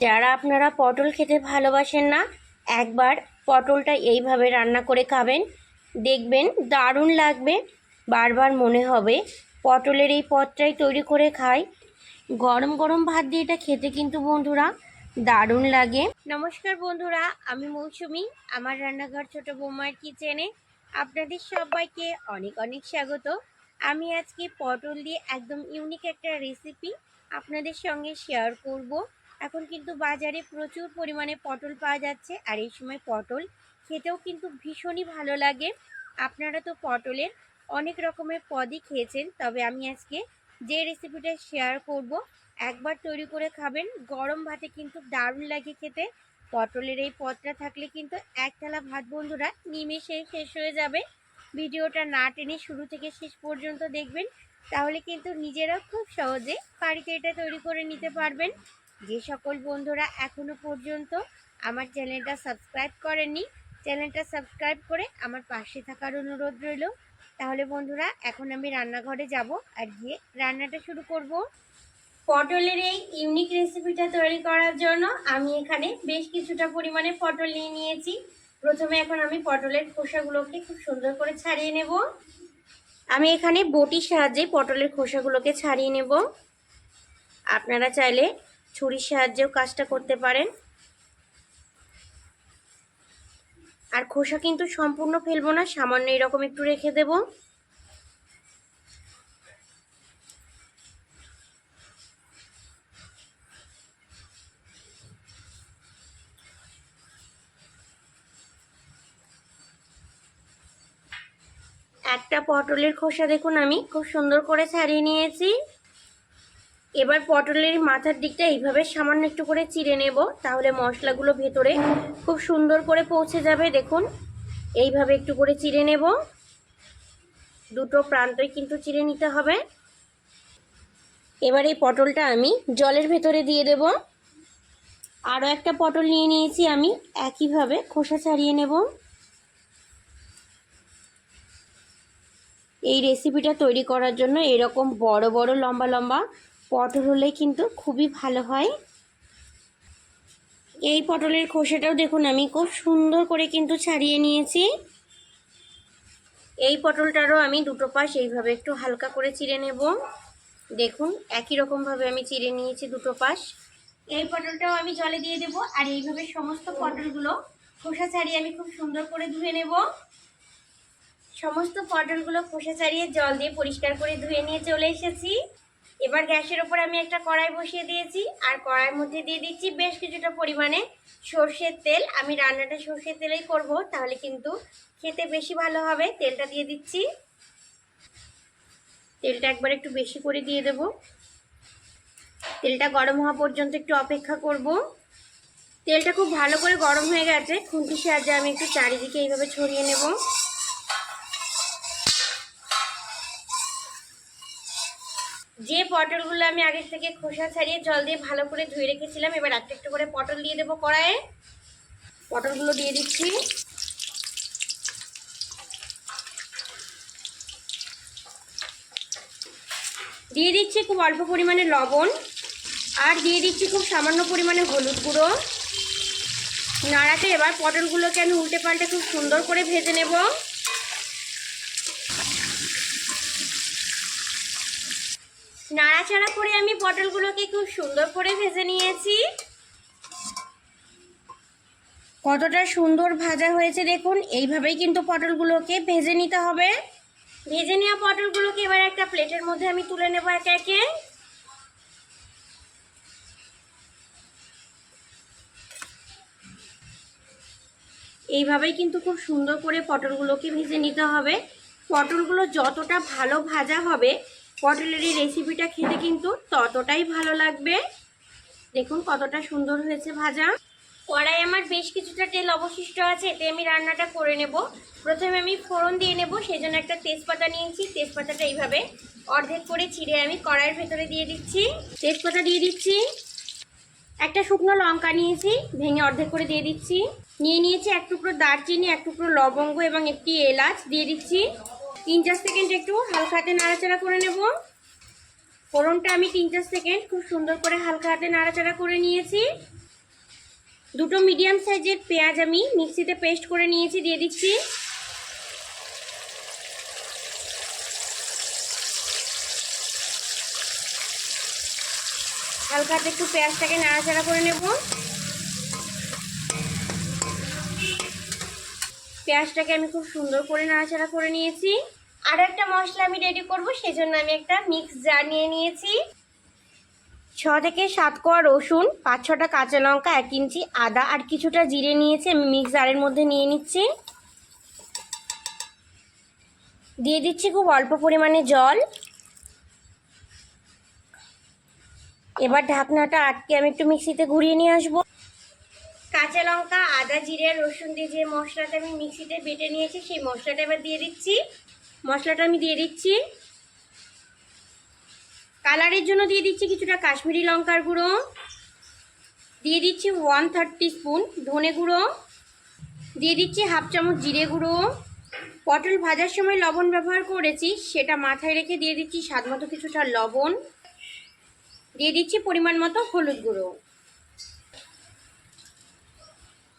যারা আপনারা পটল খেতে ভালোবাসেন না, একবার পটলটা এইভাবে রান্না করে খাবেন। দেখবেন দারুণ লাগবে, বারবার মনে হবে। পটলের এই পদটাই তৈরি করে খাই। গরম গরম ভাত দিয়ে এটা খেতে কিন্তু বন্ধুরা দারুণ লাগে। নমস্কার বন্ধুরা, আমি মৌসুমি, আমার রান্নাঘর ছোট বৌমার কিচেনে আপনাদের সবাইকে অনেক অনেক স্বাগত। আমি আজকে পটল দিয়ে একদম ইউনিক একটা রেসিপি আপনাদের সঙ্গে শেয়ার করব। এখন কিন্তু বাজারে প্রচুর পরিমাণে পটল পাওয়া যাচ্ছে আর এই সময় পটল খেতেও কিন্তু ভীষণই ভালো লাগে। আপনারা তো পটলের অনেক রকমের পদই খেয়েছেন, তবে আমি আজকে যে রেসিপিটা শেয়ার করব, একবার তৈরি করে খাবেন। গরম ভাতে কিন্তু দারুণ লাগে খেতে। পটলের এই পদটা থাকলে কিন্তু এক থালা ভাত বন্ধুরা নিমেষে শেষ হয়ে যাবে। ভিডিওটা না টেনে শুরু থেকে শেষ পর্যন্ত দেখবেন, তাহলে কিন্তু নিজেরাও খুব সহজে বাড়িতে এটা তৈরি করে নিতে পারবেন। যে সকল বন্ধুরা এখনও পর্যন্ত আমার চ্যানেলটা সাবস্ক্রাইব করেননি চ্যানেলটা সাবস্ক্রাইব করে আমার পাশে থাকার অনুরোধ রইল। তাহলে বন্ধুরা, এখন আমি রান্নাঘরে যাব আর গিয়ে রান্নাটা শুরু করব। পটলের এই ইউনিক রেসিপিটা তৈরি করার জন্য আমি এখানে বেশ কিছুটা পরিমাণে পটল নিয়ে নিয়েছি। প্রথমে এখন আমি পটলের খোসাগুলোকে খুব সুন্দর করে ছাড়িয়ে নেব। আমি এখানে বটির সাহায্যে পটলের খোসাগুলোকে ছাড়িয়ে নেব। আপনারা চাইলে ছুরির সাহায্যেও কাজটা করতে পারেন। আর খোসা কিন্তু সম্পূর্ণ ফেলব না, সামান্য এরকম একটু রেখে দেব। একটা পটলের খোসা দেখুন আমি, খুব সুন্দর করে ছাড়িয়ে নিয়েছি। এবার পটলের মাথার দিকটা এইভাবে সামান্য একটু করে চিড়ে নেব, তাহলে মশলাগুলো ভেতরে খুব সুন্দর করে পৌঁছে যাবে, দেখুন। এইভাবে একটু করে চিড়ে নেব। দুটো প্রান্তই কিন্তু চিড়ে নিতে হবে। এবার এই পটলটা আমি জলের ভেতরে দিয়ে দেব। আরও একটা পটল নিয়ে নিয়েছি আমি, একইভাবে খোসা ছাড়িয়ে নেব। এই রেসিপিটা তৈরি করার জন্য এরকম বড় বড় লম্বা লম্বা পটল হলে কিন্তু খুবই ভালো হয়। এই পটলের খোসাটাও দেখুন, আমি খুব সুন্দর করে কিন্তু ছাড়িয়ে নিয়েছি। এই পটলটারও আমি দুটো পাশ এইভাবে একটু হালকা করে চিড়ে নেব। দেখুন, একই রকমভাবে আমি চিড়ে নিয়েছি দুটো পাশ। এই পটলটাও আমি জলে দিয়ে দেব আর এইভাবে সমস্ত পটলগুলো খোসা ছাড়িয়ে আমি খুব সুন্দর করে ধুয়ে নেব। সমস্ত পটলগুলো খোসা ছাড়িয়ে জল দিয়ে পরিষ্কার করে ধুয়ে নিয়ে চলে এসেছি। এবার গ্যাসের ওপর আমি একটা কড়াই বসিয়ে দিয়েছি, আর কড়াইয়ের মধ্যে দিয়ে দিচ্ছি বেশ কিছুটা পরিমাণে সর্ষের তেল। আমি রান্নাটা সর্ষের তেলেই করব, তাহলে কিন্তু খেতে বেশি ভালো হবে। তেলটা দিয়ে দিচ্ছি। তেলটা একবার একটু বেশি করে দিয়ে দেব। তেলটা গরম হওয়া পর্যন্ত একটু অপেক্ষা করব। তেলটা খুব ভালো করে গরম হয়ে গেছে। খুন্তির সাহায্যে আমি একটু চারিদিকে এইভাবে ছড়িয়ে নেব। যে পটলগুলো আমি আগে থেকে খোসা ছাড়িয়ে জল দিয়ে ভালো করে ধুয়ে রেখেছিলাম, এবার একটা একটু করে পটল দিয়ে দেবো কড়াইয়ে। পটলগুলো দিয়ে দিচ্ছি। দিয়ে দিচ্ছি খুব অল্প পরিমাণে লবণ, আর দিয়ে দিচ্ছি খুব সামান্য পরিমাণে হলুদ গুঁড়ো। নাড়াতে এবার পটলগুলোকে আমি উল্টে পাল্টে খুব সুন্দর করে ভেজে নেব। নাড়াচাড়া করে আমি পটলগুলোকে খুব সুন্দর করে ভেজে নিয়েছি। কতটা সুন্দর ভাজা হয়েছে দেখুন, এইভাবেই কিন্তু পটলগুলোকে ভেজে নিতে হবে। ভেজে নেওয়া পটলগুলোকে এবার একটা প্লেটের মধ্যে আমি তুলে নেব একে একে। এইভাবেই কিন্তু খুব সুন্দর করে পটলগুলোকে ভেজে নিতে হবে। পটলগুলো যতটা ভালো ভাজা হবে পটলের এই রেসিপিটা খেতে কিন্তু ততটাই ভালো লাগবে। দেখুন কতটা সুন্দর হয়েছে ভাজা। কড়াই আমার বেশ কিছুটা তেল অবশিষ্ট আছে, এতে আমি রান্নাটা করে নেব। প্রথমে আমি ফোড়ন দিয়ে নেব সেই জন্য একটা তেজপাতা নিয়েছি। তেজপাতাটা এইভাবে অর্ধেক করে ছিঁড়ে আমি কড়াইয়ের ভেতরে দিয়ে দিচ্ছি। তেজপাতা দিয়ে দিচ্ছি। একটা শুকনো লঙ্কা নিয়েছি, ভেঙে অর্ধেক করে দিয়ে দিচ্ছি। নিয়ে নিয়েছি এক টুকরো দারচিনি, এক টুকরো লবঙ্গ এবং একটি এলাচ দিয়ে দিচ্ছি। তিন চার সেকেন্ড একটু হালকা হাতে নাড়াচাড়া করে নেব। ফোড়নটা আমি তিন চার সেকেন্ড খুব সুন্দর করে হালকা হাতে নাড়াচাড়া করে নিয়েছি। দুটো মিডিয়াম সাইজের পেঁয়াজ আমি মিক্সিতে পেস্ট করে নিয়েছি, দিয়ে দিচ্ছি। হালকা হাতে একটু পেঁয়াজটাকে নাড়াচাড়া করে নেব। পেঁয়াজটাকে আমি খুব সুন্দর করে নাড়াচাড়া করে নিয়েছি। আর একটা মশলা আমি রেডি করব, সেজন্য আমি একটা মিক্স জার নিয়ে নিয়েছি। ছ থেকে সাত কোয়া রসুন, পাঁচ ছটা কাঁচা লঙ্কা, এক ইঞ্চি আদা, আর কিছুটা জিরে নিয়েছি, আমি মিক্স জারের মধ্যে নিয়ে নিচ্ছি। দিয়ে দিচ্ছি খুব অল্প পরিমাণে জল। এবার ঢাকনাটা আটকে আমি একটু মিক্সিতে ঘুরিয়ে নিয়ে আসব। কাঁচা লঙ্কা, আদা জিরে, রসুন দিয়ে যে মশলাটা আমি মিক্সিতে বেটে নিয়েছি, সেই মশলাটা এবার দিয়ে দিচ্ছি। মশলাটা আমি দিয়ে দিচ্ছি। কালারের জন্য দিয়ে দিচ্ছি কিছুটা কাশ্মীরি লঙ্কার গুঁড়ো। দিয়ে দিচ্ছি ওয়ান থার্টি স্পুন ধনে গুঁড়ো। দিয়ে দিচ্ছি হাফ চামচ জিরে গুঁড়ো। পটল ভাজার সময় লবণ ব্যবহার করেছি, সেটা মাথায় রেখে দিয়ে দিচ্ছি স্বাদ মতো কিছুটা লবণ। দিয়ে দিচ্ছি পরিমাণ মতো হলুদ গুঁড়ো।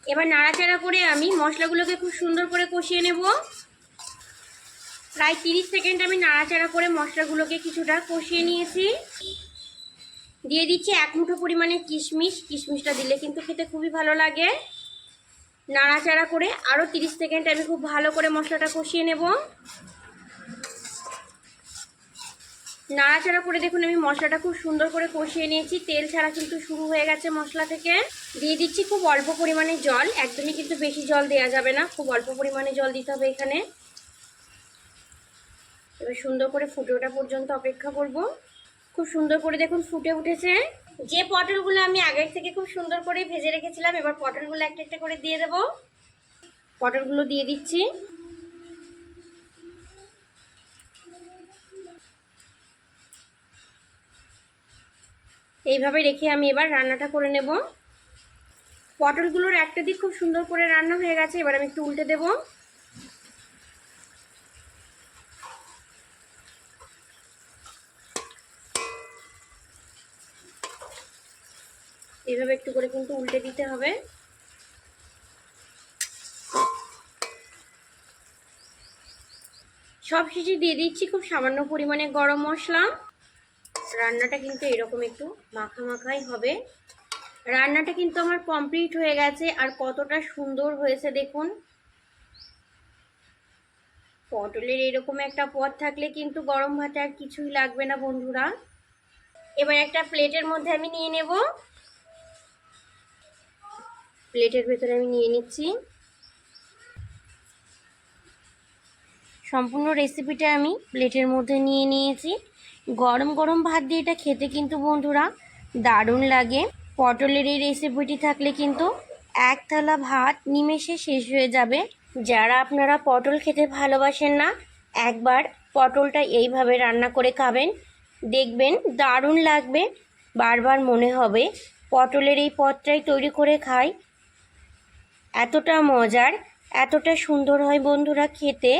এবার নাড়াচাড়া করে আমি মশলাগুলোকে খুব সুন্দর করে কষিয়ে নেব। প্রায় তিরিশ সেকেন্ড আমি নাড়াচাড়া করে মশলাগুলোকে কিছুটা কষিয়ে নিয়েছি। দিয়ে দিচ্ছি এক মুঠো পরিমাণে কিশমিশ। কিশমিশটা দিলে কিন্তু খেতে খুবই ভালো লাগে। নাড়াচাড়া করে আরও তিরিশ সেকেন্ড আমি খুব ভালো করে মশলাটা কষিয়ে নেব। নাড়াচাড়া করে দেখুন, আমি মশলাটা খুব সুন্দর করে কষিয়ে নিয়েছি। তেল ছাড়া কিন্তু শুরু হয়ে গেছে মশলা থেকে। দিয়ে দিচ্ছি খুব অল্প পরিমাণে জল। একদমই কিন্তু বেশি জল দেওয়া যাবে না। খুব অল্প পরিমাণে জল দিতে হবে এখানে। এবার সুন্দর করে ফুটে ওঠা পর্যন্ত অপেক্ষা করব। খুব সুন্দর করে দেখুন ফুটে উঠেছে। যে পটলগুলো আমি আগের থেকে খুব সুন্দর করে ভেজে রেখেছিলাম, এবার পটলগুলো একটা একটা করে দিয়ে দেবো। পটলগুলো দিয়ে দিচ্ছি। এইভাবে রেখে আমি এবার রান্নাটা করে নেব। পটলগুলোর একটা দিক খুব সুন্দর করে রান্না হয়ে গেছে, এবার আমি একটু উল্টে দেব। এইভাবে একটু করে কিন্তু উল্টে দিতে হবে। সব শেষে দিয়ে দিচ্ছি খুব সামান্য পরিমাণে গরম মশলা। রান্নাটা কিন্তু এরকম একটু মাখা মাখাই হবে। রান্নাটা কিন্তু আমার কমপ্লিট হয়ে গেছে আর কতটা সুন্দর হয়েছে দেখুন। পটলের এরকম একটা পদ থাকলে কিন্তু গরম ভাতে আর কিছুই লাগবে না বন্ধুরা। এবার একটা প্লেটের মধ্যে আমি নিয়ে নেব। প্লেটের ভেতরে আমি নিয়ে নিচ্ছি। সম্পূর্ণ রেসিপিটা আমি প্লেটের মধ্যে নিয়ে নিয়েছি। গরম গরম ভাত দিয়ে এটা খেতে কিন্তু বন্ধুরা দারুণ লাগে। পটলের এই রেসিপিটি থাকলে কিন্তু এক থালা ভাত নিমেষে শেষ হয়ে যাবে। যারা আপনারা পটল খেতে ভালোবাসেন না, একবার পটলটা এইভাবে রান্না করে খাবেন। দেখবেন দারুণ লাগবে, বারবার মনে হবে পটলের এই পদটাই তৈরি করে খাই। এতটা মজার, এতটা সুন্দর হয় বন্ধুরা খেতে।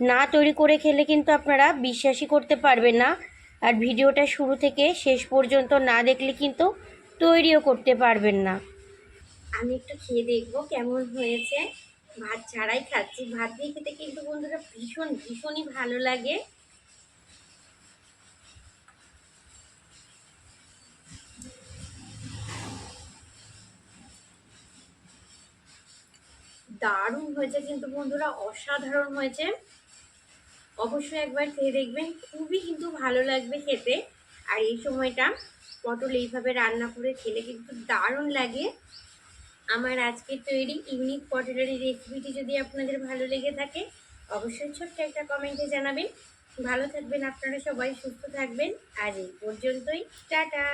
না তৈরি করে খেলে কিন্তু আপনারা বিশ্বাসই করতে পারবেন না। আর ভিডিওটা শুরু থেকে শেষ পর্যন্ত না দেখলে কিন্তু তৈরিও করতে পারবেন না। আমি একটু খেয়ে দেখব কেমন হয়েছে। ভাত ছাড়াই খাচ্ছি। ভাত দিয়ে খেতে কিন্তু বন্ধুরা ভীষণ, ভীষণই ভালো লাগে। দারুণ হয়েছে কিন্তু বন্ধুরা, অসাধারণ হয়েছে। অবশ্যই একবার খেয়ে দেখবেন। খুবই কিন্তু ভালো লাগবে খেতে। আর এই সময়টা পটল এইভাবে রান্না করে খেলে কিন্তু দারুণ লাগে। আমার আজকে তৈরি ইউনিক পটলের রেসিপিটি যদি আপনাদের ভালো লেগে থাকে, অবশ্যই ছোট্ট একটা কমেন্টে জানাবেন। ভালো থাকবেন আপনারা সবাই, সুস্থ থাকবেন। আজ এই পর্যন্তই। টাটা!